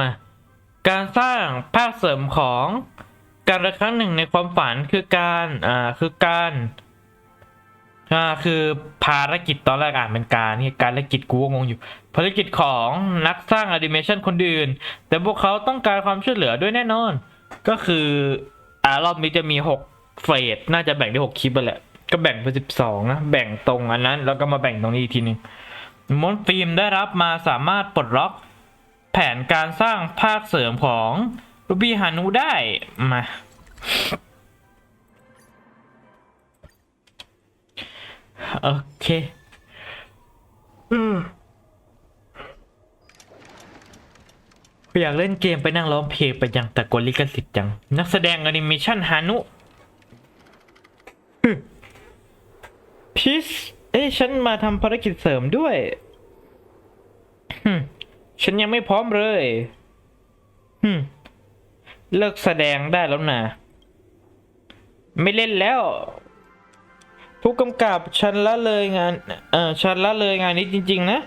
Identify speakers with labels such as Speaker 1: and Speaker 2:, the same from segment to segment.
Speaker 1: มา การสร้างภาคเสริมของการละครั้งหนึ่งในความฝันคือการอ่าคือการอ่าคือภารกิจตอนแรกอ่านเป็นการนี่การละกิจกูก็งงอยู่ ภารกิจของนักสร้างแอนิเมชันคนอื่น แต่พวกเขาต้องการความช่วยเหลือด้วยแน่นอน ก็คืออ่ารอบนี้จะมีหกเฟสน่าจะแบ่งได้หกคลิปไปแหละ ก็แบ่งเป็นสิบสองนะแบ่งตรงอันนั้น แล้วก็มาแบ่งตรงนี้อีกทีหนึงมอนฟิล์มได้รับมาสามารถปลดล็อก แผนการสร้างภาคเสริมของรูบี้ฮานุได้ มา โอเคอืมอยากเล่นเกมไปนั่งร้องเพลงไปยังแต่กลิขสิทธิ์จัง นักแสดงแอนิเมชันฮานุพิสเอ้ฉันมาทำภารกิจเสริมด้วย ฉันยังไม่พร้อมเลยฮึมเลิกแสดงได้แล้วนะ ไม่เล่นแล้ว ผู้กำกับฉันละเลยงานเออฉันละเลยงานนี้จริง ๆ นะ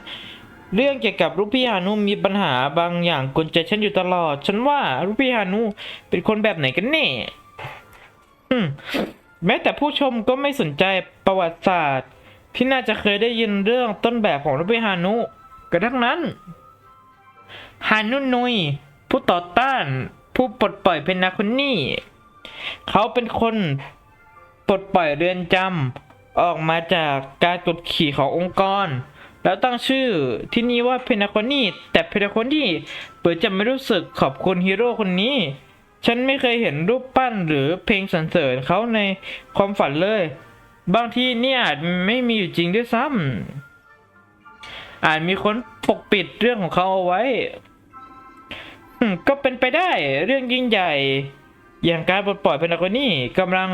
Speaker 1: เรื่องเกี่ยวกับลูกพี่ฮานุมีปัญหาบางอย่างกวนใจฉันอยู่ตลอด ฉันว่าลูกพี่ฮานุเป็นคนแบบไหนกันแน่อืมแม้แต่ผู้ชมก็ไม่สนใจประวัติศาสตร์ ที่น่าจะเคยได้ยินเรื่องต้นแบบของลูกพี่ฮานุกระทั่งนั้น ฮานุนุย ผู้ต่อต้าน ผู้ปลดปล่อยเพนนาคนนี่ เขาเป็นคนปลดปล่อยเรือนจำออกมาจากการกดขี่ขององค์กร แล้วตั้งชื่อที่นี่ว่าเพนาคอนี่ แต่เพนาคอนี่เปิดจะไม่รู้สึกขอบคุณฮีโร่คนนี้ ฉันไม่เคยเห็นรูปปั้นหรือเพลงสรรเสริญเขาในความฝันเลย บางทีเนี่อาจไม่มีอยู่จริงด้วยซ้ำอาจมีคนปกปิดเรื่องของเขาเอาไว้ ก็เป็นไปได้เรื่องยิ่งใหญ่ อย่างการปลดปล่อยเพนากอนี่กำลัง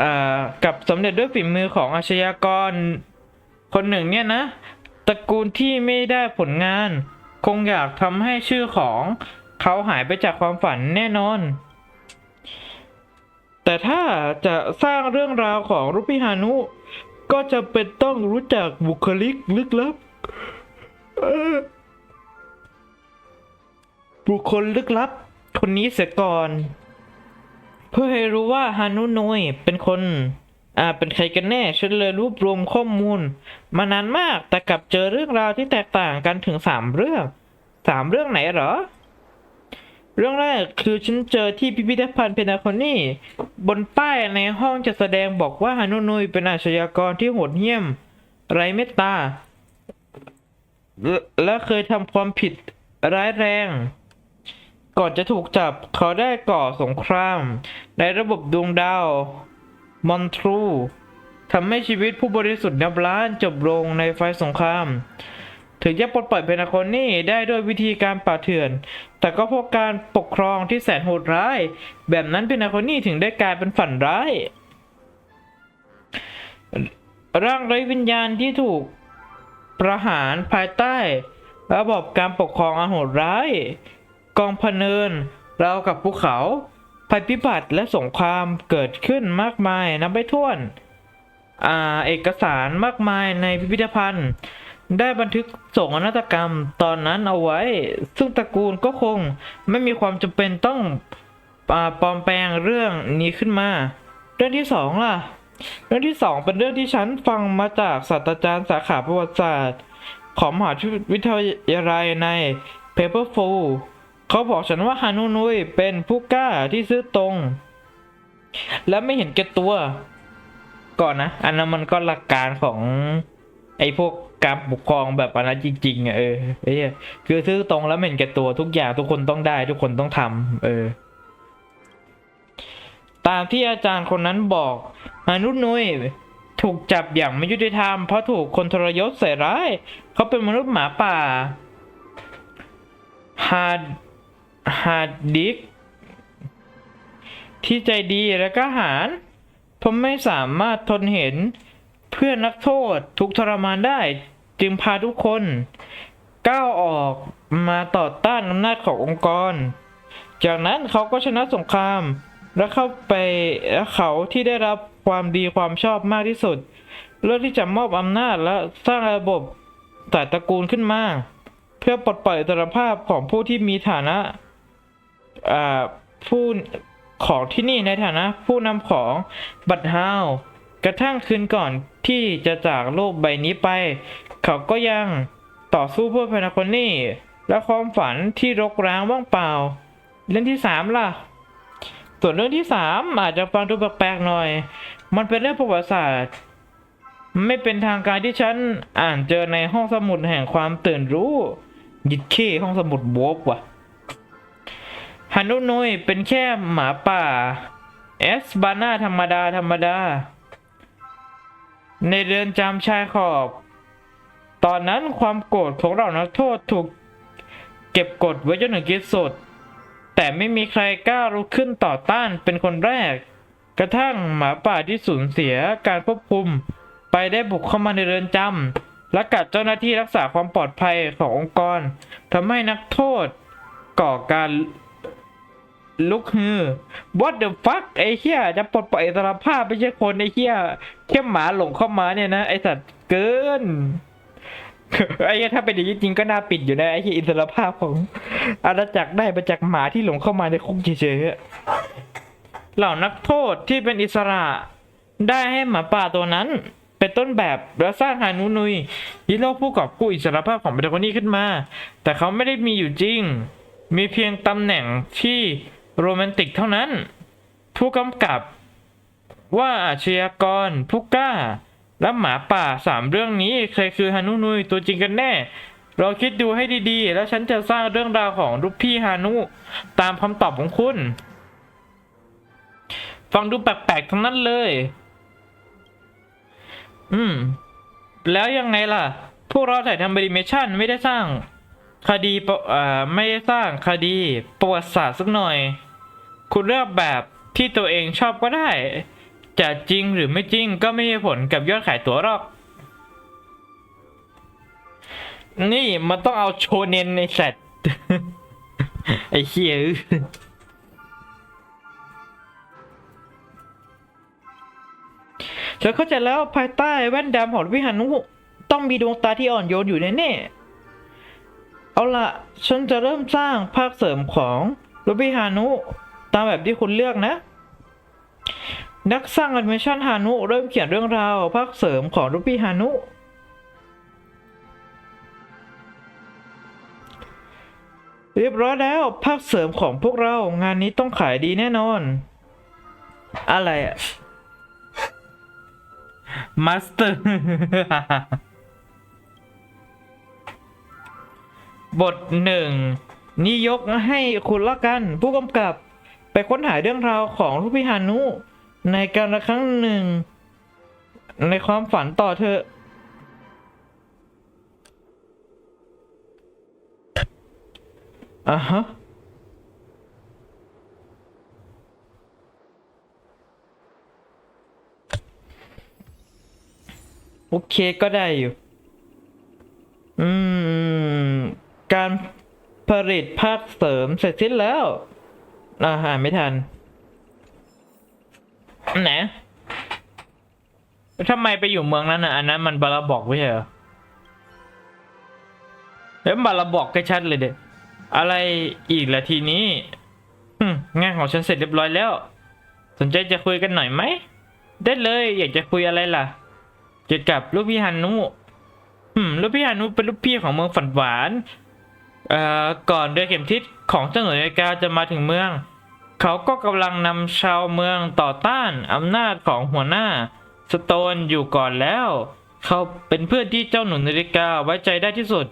Speaker 1: อ่ากับสำเร็จด้วยฝีมือของอาชญากร คนหนึ่งเนี่ยนะตระกูลที่ไม่ได้ผลงาน คงอยากทำให้ชื่อของเขาหายไปจากความฝันแน่นอน แต่ถ้าจะสร้างเรื่องราวของรุปิฮานุ ก็จะเป็นต้องรู้จักบุคลิกลึกลับ บุคคลลึกลับ คนนี้เสียก่อน เพื่อให้รู้ว่าฮานุโนยเป็นคนอ่าเป็นใครกันแน่ ฉันเลยรวบรวมข้อมูล มานานมากแต่กลับเจอเรื่องราวที่แตกต่างกันถึงสามเรื่องสามเรื่องไหนเหรอ เรื่องแรกคือฉันเจอที่พิพิธภัณฑ์เพนาคอนี่ บนป้ายในห้องจัดแสดงบอกว่าฮานุโนยเป็นอาชญากรที่โหดเหี้ยม ไร้เมตตา และเคยทำความผิดร้ายแรง ก่อนจะถูกจับเขาได้ก่อสงคราม ในระบบดวงดาว มอนทรูทำให้ชีวิตผู้บริสุทธิ์นับล้านจบลงในไฟสงคราม ถึงจะปลดปล่อยเพนาคอนี่ได้ด้วยวิธีการป่าเถื่อน แต่ก็เพราะการปกครองที่แสนโหดร้าย แบบนั้นเพนาคอนี่ถึงได้กลายเป็นฝันร้าย ร่างไร้วิญญาณที่ถูกประหารภายใต้ ระบบการปกครองอันโหดร้าย กองพเนินเรากับภูเขา ภัยพิบัติและสงครามเกิดขึ้นมากมายนับไม่ถ้วน อ่า เอกสารมากมายในพิพิธภัณฑ์ ได้บันทึกโศกนาฏกรรมตอนนั้นเอาไว้ ซึ่งตระกูลก็คงไม่มีความจำเป็นต้องอปลอมแปลงเรื่องนี้ขึ้นมา เรื่องที่สองล่ะ เรื่องที่สองเป็นเรื่องที่ฉันฟังมาจากศาสตราจารย์สาขาประวัติศาสตร์ ของมหาวิทยาลัยใน Paperful เขาบอกฉันว่าฮานุนุยเป็นผู้กล้าที่ซื่อตรง และไม่เห็นแก่ตัว ก่อนนะ อันนั้นมันก็หลักการของ ไอ้พวกการปกครองแบบอันนั้นจริงๆเออไอ้เหี้ยคือซื่อตรงแล้วเห็นแก่ตัวทุกอย่างทุกคนต้องได้ ทุกคนต้องทำเออ ตามที่อาจารย์คนนั้นบอกฮานุนุยถูกจับอย่างไม่ยุติธรรมเพราะถูกคนทรยศใส่ร้าย เขาเป็นมนุษย์หมาป่าฮา ฮาร์ดดิกที่ใจดีและกล้าหาญผมไม่สามารถทนเห็นเพื่อนนักโทษทุกทรมานได้ จึงพาทุกคน ก้าวออกมาต่อต้านอำนาจขององค์กร จากนั้นเขาก็ชนะสงคราม และเข้าไปและเขาที่ได้รับความดีความชอบมากที่สุด เลือกที่จะมอบอำนาจและสร้างระบบแต่ตระกูลขึ้นมา เพื่อปลดปล่อยอิสรภาพของผู้ที่มีฐานะ ผู้ของที่นี่ในฐานะ ผู้นำของบัตฮาวกระทั่งคืนก่อนที่จะจากโลกใบนี้ไป เขาก็ยังต่อสู้เพื่อพนาคอนี่ และความฝันที่รกร้างว่างเปล่า เรื่องที่สามล่ะ ส่วนเรื่องที่สามอาจจะฟังดูแปลกๆหน่อย มันเป็นเรื่องประวัติศาสตร์ ไม่เป็นทางการที่ฉันอ่านเจอในห้องสมุดแห่งความตื่นรู้ ยิดเข้ห้องสมุดโวบว่ะ ฮานุนุยเป็นแค่หมาป่า เอสบาน่าธรรมดา ธรรมดา ในเรือนจำชายขอบ ตอนนั้นความโกรธของเรานักโทษถูกเก็บกดไว้จนถึงที่สุด แต่ไม่มีใครกล้าลุกขึ้นต่อต้านเป็นคนแรก กระทั่งหมาป่าที่สูญเสียการควบคุม ไปได้บุกเข้ามาในเรือนจำและกัดเจ้าหน้าที่รักษาความปลอดภัยขององค์กรทำให้นักโทษก่อการ ลุกฮือ What the fuck ไอ้เหี้ยจะปลดปล่อยอิสรภาพไม่ใช่คนไอ้เหี้ยแค่หมาหลงเข้ามาเนี่ยนะ ไอ้สัตว์เกิน ไอ้เหี้ยถ้าเป็นอย่างนี้จริงก็น่าปิดอยู่นะ ไอ้เหี้ยอิสรภาพของอาณาจักรได้มาจากหมาที่หลงเข้ามาในคุกเฉยๆเหล่านักโทษที่เป็นอิสระได้ให้หมาป่าตัวนั้น เป็นต้นแบบและสร้างฮานุนุยฮีโร่ผู้กอบกู้อิสรภาพของเบรกนี่ขึ้นมา แต่เขาไม่ได้มีอยู่จริง มีเพียงตำแหน่งที่ โรแมนติกเท่านั้น ผู้กำกับว่าอาชญากรผู้กล้า และหมาป่าสามเรื่องนี้ใครคือฮานุนุยตัวจริงกันแน่ เราคิดดูให้ดีๆ แล้วฉันจะสร้างเรื่องราวของลูกพี่ฮานุ ตามคำตอบของคุณ ฟังดูแปลกๆทั้งนั้นเลย อืม แล้วยังไงล่ะ พวกเราถ่ายทำแอนิเมชันไม่ได้สร้าง คดีปอ่าไม่ได้สร้างคดีประวัติศาสตร์สักหน่อย คุณเลือกแบบที่ตัวเองชอบก็ได้ จะจริงหรือไม่จริงก็ไม่มีผลกับยอดขายตั๋วหรอก นี่มันต้องเอาโชเนนในแซตไอ้เหี้ยฉันเข้าใจแล้วภายใต้แว่นดำของวิหานุต้องมีดวงตาที่อ่อนโยนอยู่แน่ๆ เอาละฉันจะเริ่มสร้างภาคเสริมของรูบิฮานุ ตามแบบที่คุณเลือกนะ นักสร้างแอนิเมชันฮานุ เริ่มเขียนเรื่องราวภาคเสริมของรูบิฮานุ เรียบร้อยแล้วภาคเสริมของพวกเรางานนี้ต้องขายดีแน่นอน อะไรอะมาสเตอร์ บทหนึ่งนี่ยกให้คุณละกัน ผู้กำกับไปค้นหาเรื่องราวของรูปพิหานุ ในการละครั้งหนึ่ง ในความฝันต่อเธออะฮะโอเคก็ได้อยู่ อืม การผลิตภาคเสริมเสร็จสิ้นแล้วอาหารไม่ทันไหนทำไมไปอยู่เมืองนั้นอะ อันนั้นมันบาราบอกไม่ใช่เหรอแล้วบาราบอกก็ชัดเลยเด็อะไรอีกละทีนี้งานของฉันเสร็จเรียบร้อยแล้ว สนใจจะคุยกันหน่อยไหม ได้เลย อยากจะคุยอะไรล่ะ เกี่ยวกับลูกพี่ฮานุอืมลูกพี่ฮานุเป็นลูกพี่ของเมืองฝันหวาน เอ่อก่อนเรือเข็มทิศของเจ้าหน่วยนาฬิกาจะมาถึงเมือง เขาก็กำลังนำชาวเมืองต่อต้านอำนาจของหัวหน้า สโตนอยู่ก่อนแล้ว เขาเป็นเพื่อนที่เจ้าหนุนนาฬิกาไว้ใจได้ที่สุด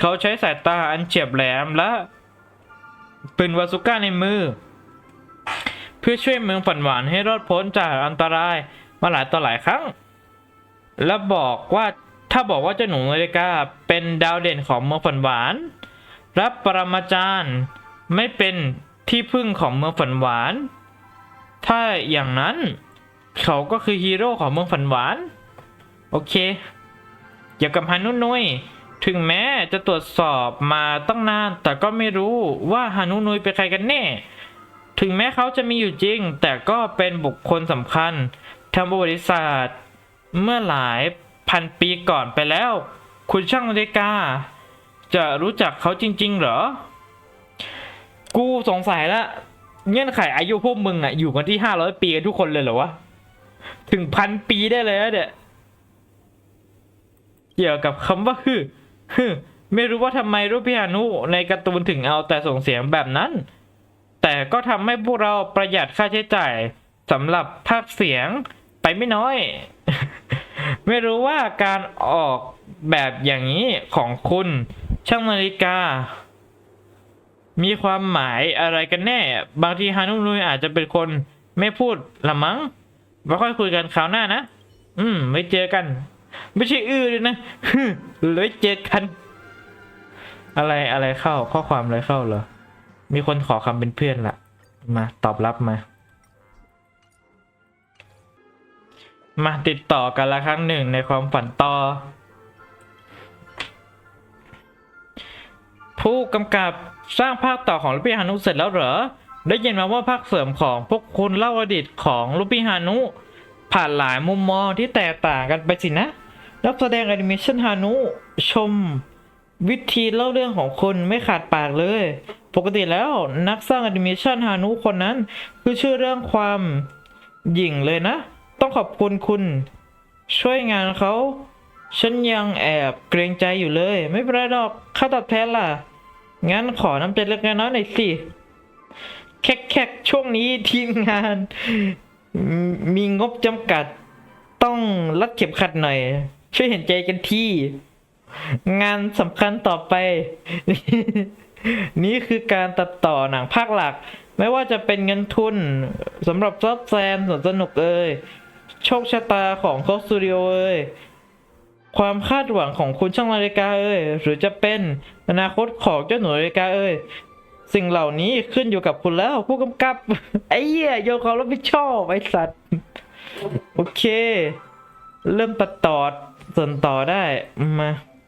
Speaker 1: เขาใช้สายตาอันเฉียบแหลมและปืนวาสุก้าในมือ เพื่อช่วยเมืองฝันหวานให้รอดพ้นจากอันตรายมาหลายต่อหลายครั้ง และบอกว่า ถ้าบอกว่าเจ้าหนูนาฬิกาเป็นดาวเด่นของเมืองฝันหวาน รับปรมาจารย์ไม่เป็นที่พึ่งของเมืองฝันหวาน ถ้าอย่างนั้นเขาก็คือฮีโร่ของเมืองฝันหวาน โอเค เกี่ยวกับฮานุนุยถึงแม้จะตรวจสอบมาตั้งนาน แต่ก็ไม่รู้ว่าฮานุนุยเป็นใครกันแน่ ถึงแม้เขาจะมีอยู่จริง แต่ก็เป็นบุคคลสำคัญทางประวัติศาสตร์เมื่อหลาย พันปีก่อนไปแล้ว คุณช่างนาฬิกา จะรู้จักเขาจริง ๆ เหรอ กูสงสัยละเงื่อนไขอายุพวกมึงอะอยู่กันที่ห้าร้อยปีกันทุกคนเลยเหรอวะ ถึงพันปีได้เลยเนี่ยเกี่ยวกับคำว่าฮึฮึไม่รู้ว่าทำไมรูปพิฮานุในการ์ตูนถึงเอาแต่ส่งเสียงแบบนั้น แต่ก็ทำให้พวกเราประหยัดค่าใช้จ่ายสำหรับภาคเสียงไปไม่น้อย ไม่รู้ว่าการออกแบบอย่างนี้ของคุณช่างนาฬิกา มีความหมายอะไรกันแน่ บางทีฮานุนุยอาจจะเป็นคนไม่พูดละมั้งไว้ค่อยคุยกันคราวหน้านะ อืม ไม่เจอกัน ไม่ใช่อื้อเลยนะฮึเลยเจอกัน อะไรอะไรเข้าข้อความอะไรเข้าเหรอ มีคนขอคำเป็นเพื่อนละมาตอบรับมา มาติดต่อกันละครั้งหนึ่งในความฝันต่อ ผู้กำกับสร้างภาคต่อของลูปี้ฮานุเสร็จแล้วเหรอ ได้ยินมาว่าภาคเสริมของพวกคุณเล่าอดีตของลูปี้ฮานุ ผ่านหลายมุมมองที่แตกต่างกันไปสินะ นักแสดงแอนิเมชันฮานุ ชม วิธีเล่าเรื่องของคุณไม่ขาดปากเลย ปกติแล้วนักสร้างแอนิเมชันฮานุคนนั้น คือชื่อเรื่องความหยิ่งเลยนะ ต้องขอบคุณคุณ ช่วยงานเขา ฉันยังแอบเกรงใจอยู่เลย ไม่เป็นไรหรอกค่าตอบแทนล่ะ งั้นขอน้ำใจเล็กน้อยหน่อยสิ แคกแคกช่วงนี้ทีมงาน มีงบจำกัด ต้องรัดเข็มขัดหน่อย ช่วยเห็นใจกันที่ งานสำคัญต่อไป นี่คือการตัดต่อหนังภาคหลัก ไม่ว่าจะเป็นเงินทุนสำหรับซอฟแซมสนสนุกเอ่ย โชคชะตาของโคสตูดิโอเอ้ยความคาดหวังของคุณช่างนาฬิกาเอ้ยหรือจะเป็นอนาคตของเจ้าหนูนาฬิกาเอ้ยสิ่งเหล่านี้ขึ้นอยู่กับคุณแล้ว ผู้กำกับ ไอ้เหี้ยโยนความรับผิดชอบไอ้สัตว์ โอเค เริ่มตัดต่อส่วนต่อได้มา